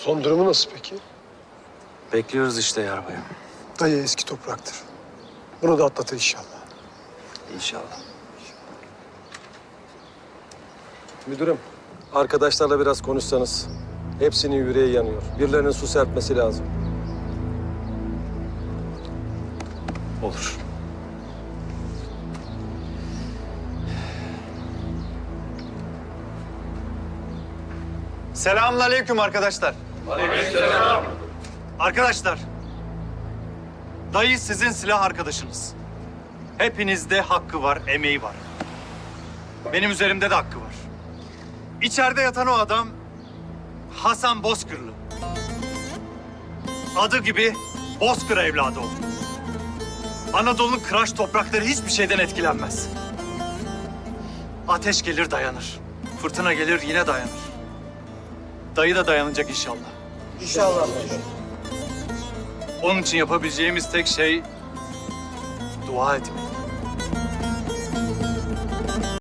Son durumu nasıl peki? Bekliyoruz işte yarbayım. Dayı eski topraktır. Bunu da atlatır inşallah. İnşallah. Müdürüm, arkadaşlarla biraz konuşsanız. Hepsinin yüreği yanıyor. Birilerinin su serpmesi lazım. Olur. Selamünaleyküm arkadaşlar. Arkadaşlar, dayı sizin silah arkadaşınız. Hepinizde hakkı var, emeği var. Benim üzerimde de hakkı var. İçeride yatan o adam Hasan Bozkırlı. Adı gibi Bozkır evladı o. Anadolu'nun kıraç toprakları hiçbir şeyden etkilenmez. Ateş gelir dayanır. Fırtına gelir yine dayanır. Dayı da dayanacak inşallah. İnşallah. Onun için yapabileceğimiz tek şey dua etmek.